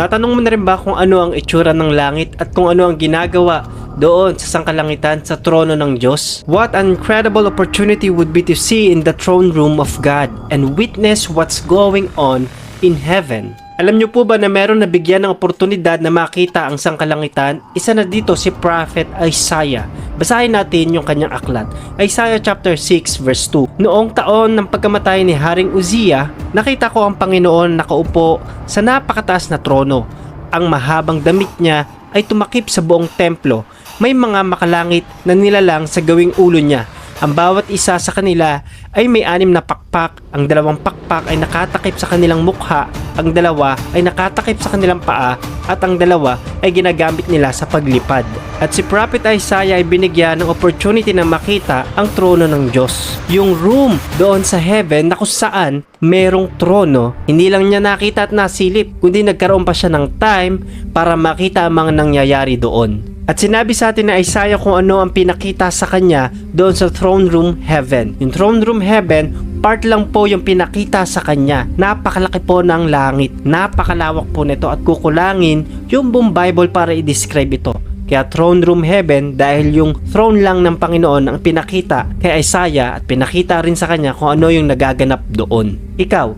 Natanong mo na rin ba kung ano ang itsura ng langit at kung ano ang ginagawa doon sa sangkalangitan sa trono ng Diyos? What an incredible opportunity would be to see in the throne room of God and witness what's going on in heaven. Alam niyo po ba na meron nabigyan ng oportunidad na makita ang sangkalangitan? Isa na dito si Prophet Isaiah. Basahin natin yung kanyang aklat. Isaiah chapter 6 verse 2. Noong taon ng pagkamatay ni Haring Uzziah, nakita ko ang Panginoon nakaupo sa napakataas na trono. Ang mahabang damit niya ay tumakip sa buong templo. May mga makalangit na nilalang sa gawing ulo niya. Ang bawat isa sa kanila ay may anim na pakpak. Ang dalawang pakpak ay nakatakip sa kanilang mukha, ang dalawa ay nakatakip sa kanilang paa, at ang dalawa ay ginagamit nila sa paglipad. At si Prophet Isaiah ay binigyan ng opportunity na makita ang trono ng Diyos. Yung room doon sa heaven na kung saan merong trono, hindi lang niya nakita at nasilip, kundi nagkaroon pa siya ng time para makita ang mga nangyayari doon. At sinabi sa atin na Isaiah kung ano ang pinakita sa kanya doon sa throne room heaven. Yung throne room heaven, part lang po yung pinakita sa kanya. Napakalaki po ng langit. Napakalawak po nito at kukulangin yung buong Bible para i-describe ito. Kaya throne room heaven dahil yung throne lang ng Panginoon ang pinakita kay Isaiah at pinakita rin sa kanya kung ano yung nagaganap doon. Ikaw,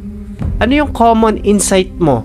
ano yung common insight mo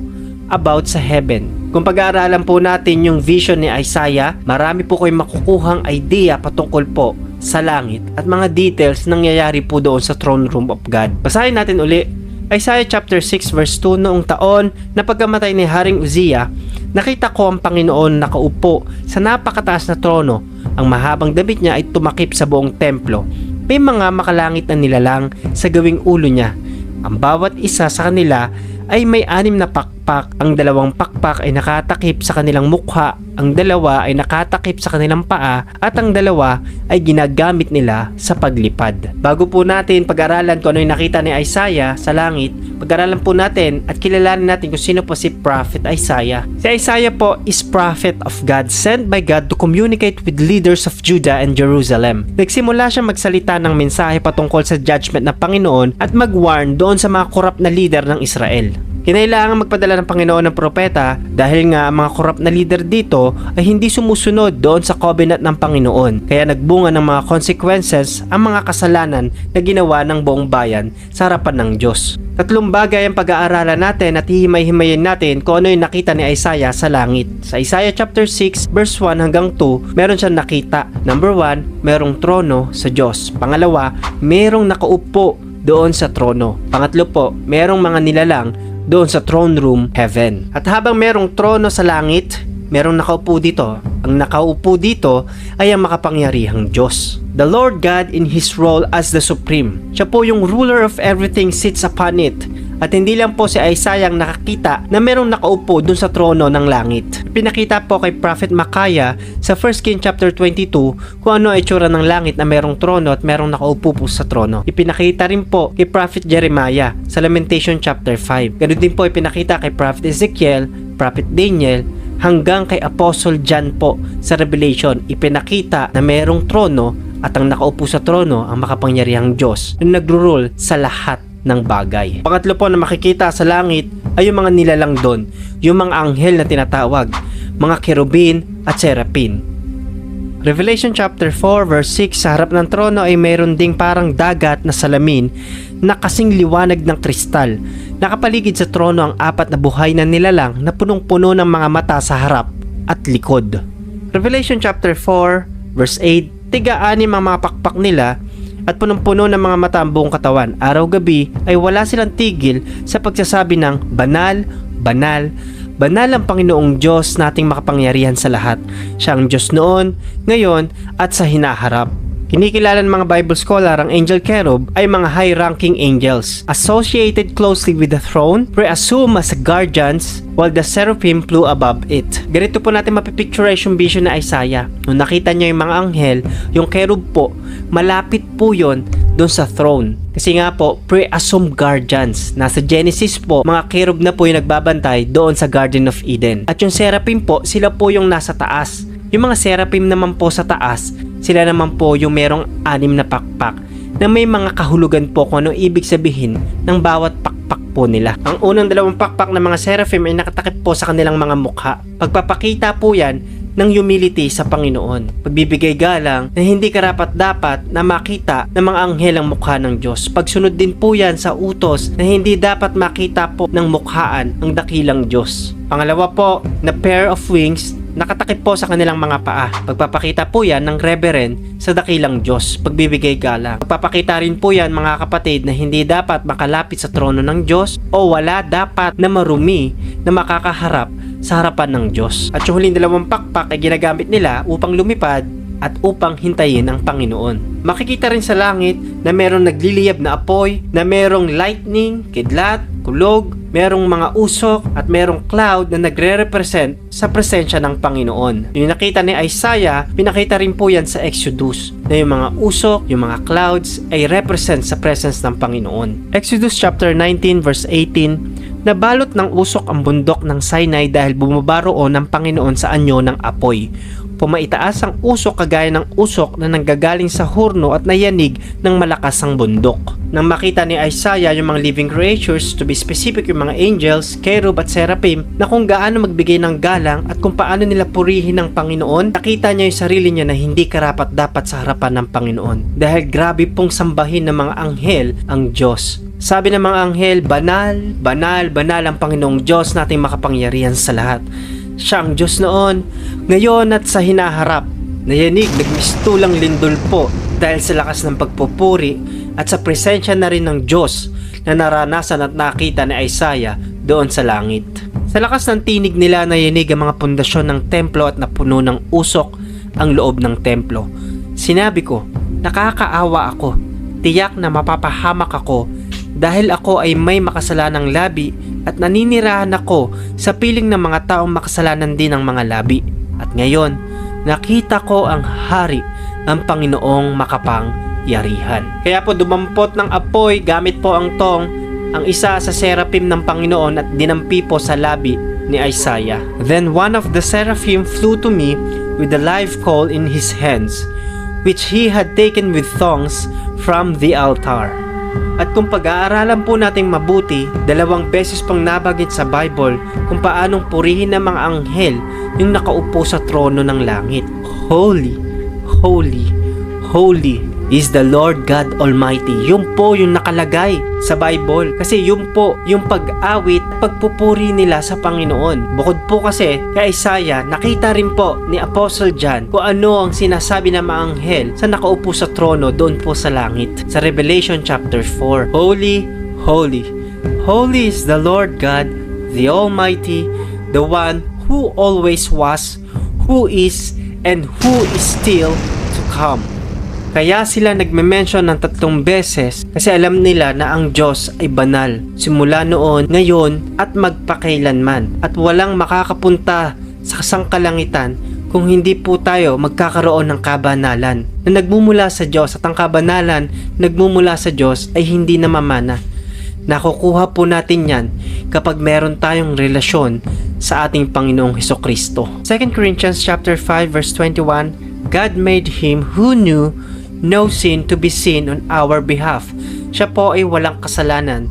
about sa heaven? Kung pag-aaralan po natin yung vision ni Isaiah, marami po kayong makukuhang idea patungkol po sa langit at mga details nangyayari po doon sa throne room of God. Basahin natin uli Isaiah chapter 6 verse 2 noong taon na pagkamatay ni Haring Uzziah, nakita ko ang Panginoon nakaupo sa napakataas na trono. Ang mahabang damit niya ay tumakip sa buong templo. May mga makalangit na nilalang sa gawing ulo niya. Ang bawat isa sa kanila ay may anim na pakpak. Ang dalawang pakpak ay nakatakip sa kanilang mukha, ang dalawa ay nakatakip sa kanilang paa, at ang dalawa ay ginagamit nila sa paglipad. Bago po natin pag-aralan kung ano yung nakita ni Isaiah sa langit, pag-aralan po natin at kilalanin natin kung sino po si Prophet Isaiah. Si Isaiah po is prophet of God sent by God to communicate with leaders of Judah and Jerusalem. Nagsimula siya magsalita ng mensahe patungkol sa judgment ng Panginoon at mag-warn doon sa mga korap na leader ng Israel. Kinailangan magpadala ng Panginoon ng propeta dahil nga ang mga korap na leader dito ay hindi sumusunod doon sa covenant ng Panginoon. Kaya nagbunga ng mga consequences ang mga kasalanan na ginawa ng buong bayan sa harapan ng Diyos. Tatlong bagay ang pag-aaralan natin at hihimay-himayin natin kung ano yung nakita ni Isaiah sa langit. Sa Isaiah chapter 6 verse 1 hanggang 2, meron siyang nakita. Number 1, merong trono sa Diyos. Pangalawa, merong nakaupo doon sa trono. Pangatlo po, merong mga nilalang doon sa throne room heaven. At habang merong trono sa langit, merong nakaupo dito. Ang nakaupo dito ay ang makapangyarihang Diyos. The Lord God in His role as the Supreme. Siya po yung ruler of everything sits upon it. At hindi lang po si Isaiah ang nakakita na merong nakaupo dun sa trono ng langit. Pinakita po kay Prophet Micaiah sa 1 King chapter 22 kung ano ay itsura ng langit na merong trono at merong nakaupo po sa trono. Ipinakita rin po kay Prophet Jeremiah sa Lamentation chapter 5. Ganun din po ipinakita kay Prophet Ezekiel, Prophet Daniel, hanggang kay Apostle John po sa Revelation. Ipinakita na merong trono at ang nakaupo sa trono ang makapangyarihang Diyos na nagro-rule sa lahat ng bagay. Pangatlo po na makikita sa langit ay yung mga nilalang doon, yung mga anghel na tinatawag, mga kerubin at serapin. Revelation chapter 4 verse 6 sa harap ng trono ay mayroon ding parang dagat na salamin na kasing liwanag ng kristal. Nakapaligid sa trono ang apat na buhay na nilalang na punong-puno ng mga mata sa harap at likod. Revelation chapter 4 verse 8 Tiga-anim ang mga pakpak nila at punong-puno ng mga mata ang buong katawan. Araw-gabi ay wala silang tigil sa pagsasabi ng banal, banal, banal ang Panginoong Diyos nating makapangyarihan sa lahat. Siya ang Diyos noon, ngayon, at sa hinaharap. Kinikilala ng mga Bible scholar ang angel cherub ay mga high-ranking angels associated closely with the throne, pre-assume as guardians while the seraphim flew above it. Ganito po natin mapipicturize yung vision na Isaiah. Nung nakita niya yung mga anghel, yung cherub po, malapit po yon doon sa throne. Kasi nga po, pre-assumed guardians. Nasa Genesis po, mga cherub na po yung nagbabantay doon sa Garden of Eden. At yung seraphim po, sila po yung nasa taas. Yung mga seraphim naman po sa taas, sila naman po yung merong anim na pakpak. na may mga kahulugan po kung ano ibig sabihin ng bawat pakpak po nila. Ang unang dalawang pakpak ng mga seraphim ay nakatakip po sa kanilang mga mukha. Pagpapakita po yan ng humility sa Panginoon. Pagbibigay galang na hindi karapat dapat na makita ng mga anghel ang mukha ng Diyos. Pagsunod din po yan sa utos na hindi dapat makita po ng mukhaan ng dakilang Diyos. Pangalawa po, na pair of wings nakatakip po sa kanilang mga paa. Pagpapakita po yan ng reverend sa dakilang Diyos, pagbibigay galang. Pagpapakita rin po yan mga kapatid na hindi dapat makalapit sa trono ng Diyos o wala dapat na marumi na makakaharap sa harapan ng Diyos. At yung huling dalawang pakpak ay ginagamit nila upang lumipad at upang hintayin ang Panginoon. Makikita rin sa langit na merong nagliliyab na apoy, na merong lightning, kidlat, kulog, merong mga usok at merong cloud na nagre-represent sa presensya ng Panginoon. Yung nakita ni Isaiah, pinakita rin po yan sa Exodus na yung mga usok, yung mga clouds ay represent sa presence ng Panginoon. Exodus chapter 19 verse 18 Nabalot ng usok ang bundok ng Sinai dahil bumaba roon ng Panginoon sa anyo ng apoy. Pumaitaas ang usok kagaya ng usok na nanggagaling sa hurno at nayanig ng malakas ang bundok. Nang makita ni Isaiah yung mga living creatures, to be specific yung mga angels, cherub at seraphim, na kung gaano magbigay ng galang at kung paano nila purihin ng Panginoon, nakita niya yung sarili niya na hindi karapat dapat sa harapan ng Panginoon. Dahil grabe pong sambahin ng mga anghel ang Diyos. Sabi ng mga anghel, banal, banal, banal ang Panginoong Diyos nating makapangyarihan sa lahat. Siya ang Diyos noon, ngayon at sa hinaharap. Nayanig, nagmistulang lindol po dahil sa lakas ng pagpupuri at sa presensya na rin ng Diyos na naranasan at nakita ni Isaiah doon sa langit. Sa lakas ng tinig nila nayanig ang mga pundasyon ng templo at napuno ng usok ang loob ng templo. Sinabi ko, nakakaawa ako, tiyak na mapapahamak ako dahil ako ay may makasalanang labi at naninirahan ako sa piling ng mga taong makasalanan din ng mga labi. At ngayon, nakita ko ang hari, ang Panginoong makapangyarihan. Kaya po dumampot ng apoy gamit po ang tong ang isa sa seraphim ng Panginoon at dinampi po sa labi ni Isaiah. Then one of the seraphim flew to me with a live coal in his hands, which he had taken with thongs from the altar. At kung pag-aaralan po nating mabuti, dalawang beses pang nabagit sa Bible kung paanong purihin ng mga anghel yung nakaupo sa trono ng langit. Holy, holy, holy is the Lord God Almighty. Yun po yung nakalagay sa Bible. Kasi yun po yung pag-awit, pagpupuri nila sa Panginoon. Bukod po kasi kay Isaiah, nakita rin po ni Apostle John kung ano ang sinasabi ng mga anghel sa nakaupo sa trono doon po sa langit. Sa Revelation chapter 4. Holy, holy, holy is the Lord God, the Almighty, the one who always was, who is, and who is still to come. Kaya sila nagme-mention ng tatlong beses kasi alam nila na ang Diyos ay banal simula noon, ngayon at magpakailanman at walang makakapunta sa kasangkalangitan kung hindi po tayo magkakaroon ng kabanalan na nagmumula sa Diyos at ang kabanalan nagmumula sa Diyos ay hindi namamana. Nakukuha po natin yan kapag meron tayong relasyon sa ating Panginoong Heso Kristo. 2 Corinthians chapter 5 verse 21 God made him who knew no sin to be sin on our behalf. Siya po ay walang kasalanan.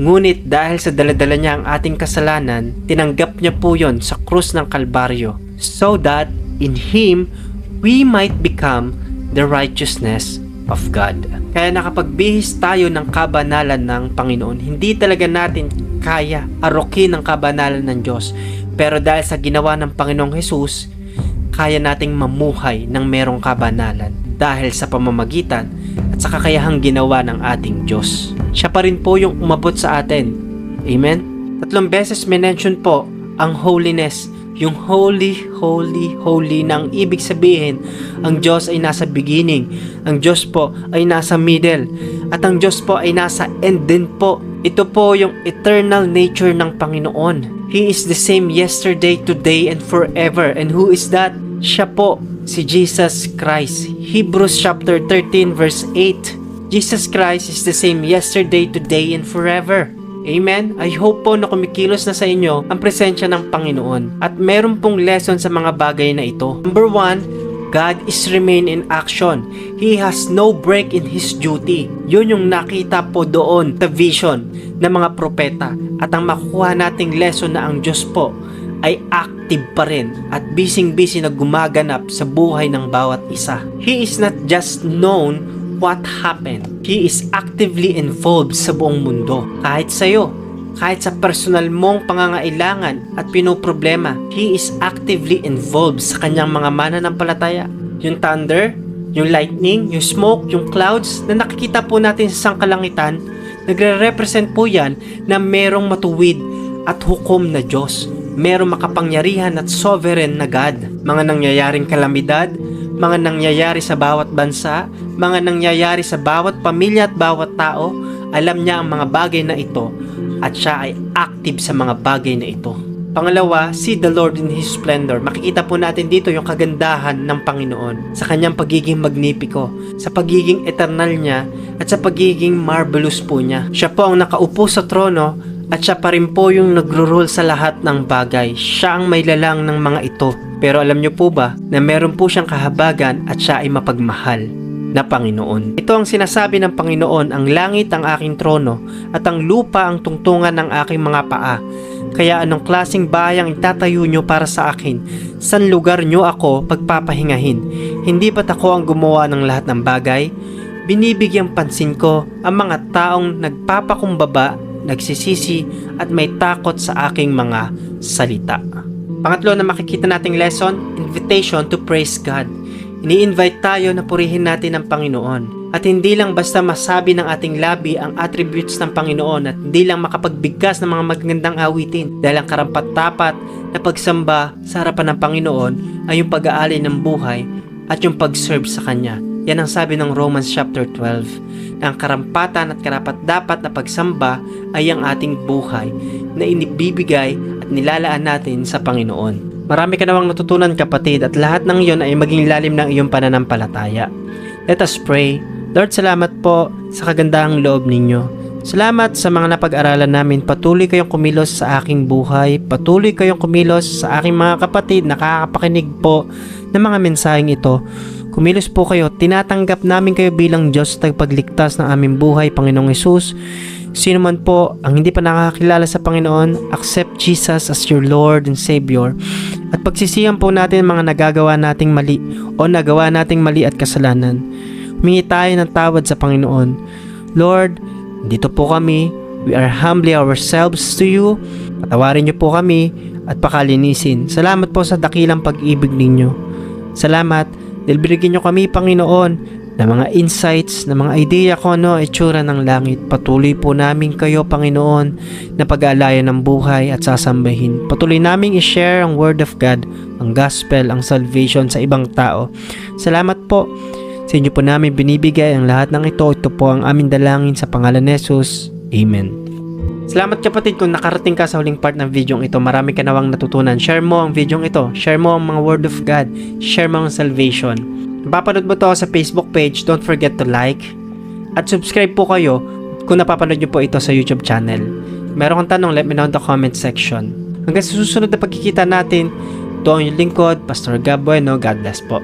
Ngunit dahil sa daladala niya ang ating kasalanan, tinanggap niya po yon sa krus ng Kalbaryo so that in Him we might become the righteousness of God. Kaya nakapagbihis tayo ng kabanalan ng Panginoon, hindi talaga natin kaya arokin ang kabanalan ng Diyos. Pero dahil sa ginawa ng Panginoong Hesus, kaya nating mamuhay ng merong kabanalan dahil sa pamamagitan at sa kakayahang ginawa ng ating Diyos. Siya pa rin po yung umabot sa atin. Amen? Tatlong beses mention po ang holiness. Yung holy, holy, holy na ibig sabihin, ang Diyos ay nasa beginning, ang Diyos po ay nasa middle, at ang Diyos po ay nasa end din po. Ito po yung eternal nature ng Panginoon. He is the same yesterday, today, and forever. And who is that? Siya po, si Jesus Christ. Hebrews chapter 13 verse 8. Jesus Christ is the same yesterday, today, and forever. Amen? I hope po na kumikilos na sa inyo ang presensya ng Panginoon. At meron pong lesson sa mga bagay na ito. Number one, God is remain in action. He has no break in His duty. Yun yung nakita po doon sa vision ng mga propeta. At ang makukuha nating lesson na ang Diyos po ay active pa rin at busy-busy na gumaganap sa buhay ng bawat isa. He is not just known what happened. He is actively involved sa buong mundo. Kahit sa'yo, kahit sa personal mong pangangailangan at pinoproblema, He is actively involved sa kanyang mga mananampalataya. Yung thunder, yung lightning, yung smoke, yung clouds na nakikita po natin sa sangkalangitan, nagre-represent po yan na merong matuwid at hukom na Diyos. Merong makapangyarihan at sovereign na God. Mga nangyayaring kalamidad, mga nangyayari sa bawat bansa, mga nangyayari sa bawat pamilya at bawat tao, alam niya ang mga bagay na ito at siya ay active sa mga bagay na ito. Pangalawa, see the Lord in His splendor. Makikita po natin dito yung kagandahan ng Panginoon sa kanyang pagiging magnipiko, sa pagiging eternal niya, at sa pagiging marvelous po niya. Siya po ang nakaupo sa trono at siya pa rin po yung nagro-rule sa lahat ng bagay. Siya ang may lalang ng mga ito. Pero alam niyo po ba na meron po siyang kahabagan at siya ay mapagmahal na Panginoon. Ito ang sinasabi ng Panginoon, ang langit ang aking trono at ang lupa ang tungtungan ng aking mga paa. Kaya anong klasing bahay ang itatayo nyo para sa akin? San lugar nyo ako pagpapahingahin? Hindi ba't ako ang gumawa ng lahat ng bagay? Binibigyang pansin ko ang mga taong nagpapakumbaba, nagsisisi at may takot sa aking mga salita. Pangatlo na makikita nating lesson, invitation to praise God. Ini-invite tayo na purihin natin ang Panginoon. At hindi lang basta masabi ng ating labi ang attributes ng Panginoon at hindi lang makapagbigkas ng mga magagandang awitin dahil ang karapat-dapat na pagsamba sa harapan ng Panginoon ay yung pag-aali ng buhay at yung pag-serve sa Kanya. Yan ang sabi ng Romans chapter 12 na ang karampatan at karapat-dapat na pagsamba ay ang ating buhay na inibibigay at nilalaan natin sa Panginoon. Marami ka namang natutunan kapatid at lahat ng iyon ay maging lalim ng iyong pananampalataya. Let us pray. Lord, salamat po sa kagandahang loob ninyo. Salamat sa mga napag-aralan namin. Patuloy kayong kumilos sa aking buhay. Patuloy kayong kumilos sa aking mga kapatid na nakakapakinig po ng mga mensaheng ito. Kumilos po kayo. Tinatanggap namin kayo bilang Diyos sa pagligtas ng aming buhay, Panginoong Yesus. Sino man po ang hindi pa nakakilala sa Panginoon, accept Jesus as your Lord and Savior. At pagsisihan po natin ang mga nagagawa nating mali o nagawa nating mali at kasalanan. Humingi tayo ng tawad sa Panginoon. Lord, dito po kami. We are humbly ourselves to you. Patawarin niyo po kami at pakalinisin. Salamat po sa dakilang pag-ibig ninyo. Salamat dahil binigyan niyo kami, Panginoon, ng mga insights, ng mga ideya kung ano itsura ng langit. Patuloy po namin kayo, Panginoon, na pag-aalayan ng buhay at sasambahin. Patuloy naming i-share ang Word of God, ang Gospel, ang salvation sa ibang tao. Salamat po. Sa inyo po namin binibigay ang lahat ng ito. Ito po ang aming dalangin sa pangalan ni Jesus. Amen. Salamat kapatid kung nakarating ka sa huling part ng video ito. Marami ka nawang natutunan. Share mo ang video ito. Share mo ang mga Word of God. Share mo ang salvation. Napapanood mo to sa Facebook page, don't forget to like at subscribe po kayo kung napapanood nyo po ito sa YouTube channel. Meron kang tanong, let me know in the comment section. Hanggang sa susunod na pagkikita natin, ito ang yung lingkod, Pastor Gab. God bless po.